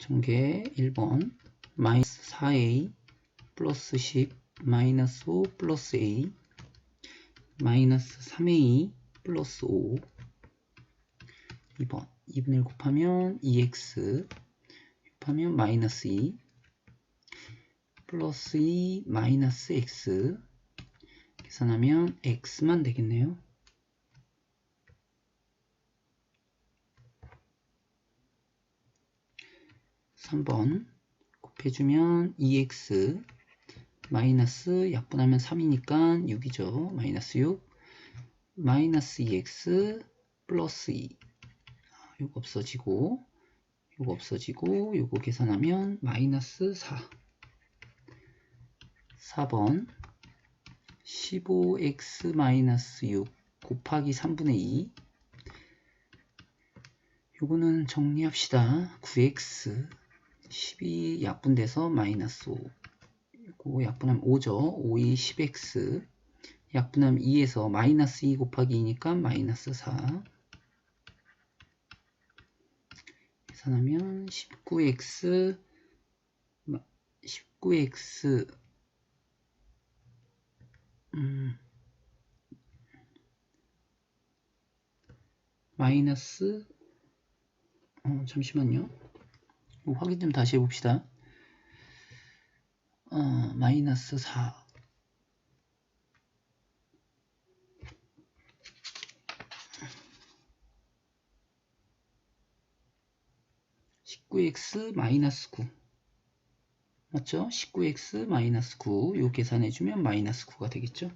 전개 1번 마이너스 4a 플러스 10 마이너스 5 플러스 a 마이너스 3a 플러스 5 2번 2분의 1 곱하면 2x 곱하면 마이너스 2 플러스 2 마이너스 x 계산하면 x만 되겠네요. 삼번 곱해주면 2x 마이너스 약분하면 3이니까 6이죠. 마이너스 6 마이너스 2x 플러스 2 요거 없어지고 요거 없어지고 요거 계산하면 마이너스 4 4번 15x 마이너스 6 곱하기 3분의 2 요거는 정리합시다. 9x 12 약분돼서 마이너스 5 요거 약분하면 5죠. 5이 10x 약분하면 2에서 마이너스 2 곱하기 2니까 마이너스 4 계산하면 19x 19x 음, 마이너스 어, 잠시만요. 확인 좀 다시 해봅시다. 어, 마이너스 4 19x 마이너스 9 맞죠? 19x 마이너스 9요 계산해주면 마이너스 9가 되겠죠?